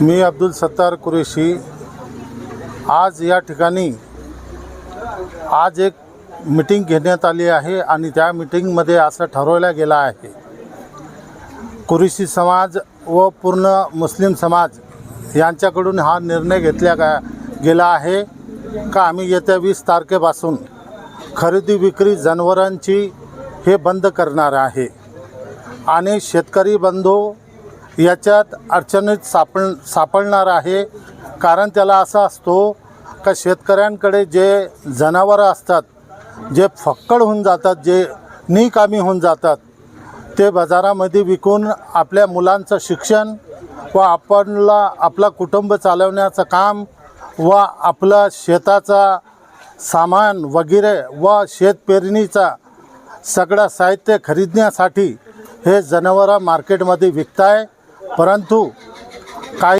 मी अब्दुल सत्तार कुरेशी. आज या ठिकाणी आज एक मिटिंग घेण्यात आली आहे आणि त्या मिटिंगमध्ये असं ठरवलं गेलं आहे. कुरेशी समाज व पूर्ण मुस्लिम समाज यांच्याकडून हा निर्णय घेतला गा गेला आहे. का आम्ही येत्या वीस तारखेपासून खरेदी विक्री जनावरांची हे बंद करणार आहे. आणि शेतकरी बंधू याच्यात अडचणीत सापड सापडणार आहे. कारण त्याला असा असतो का शेतकऱ्यांकडे जे जनावरं असतात जे फक्कड होऊन जातात जे निकामी होऊन जातात ते बाजारामध्ये विकून आपल्या मुलांचं शिक्षण व आपणला आपला कुटुंब चालवण्याचं काम व आपला शेताचा सामान वगैरे व शेतपेरणीचा सगळं साहित्य खरीदण्यासाठी हे जनावरं मार्केटमध्ये विकताय. परंतु काही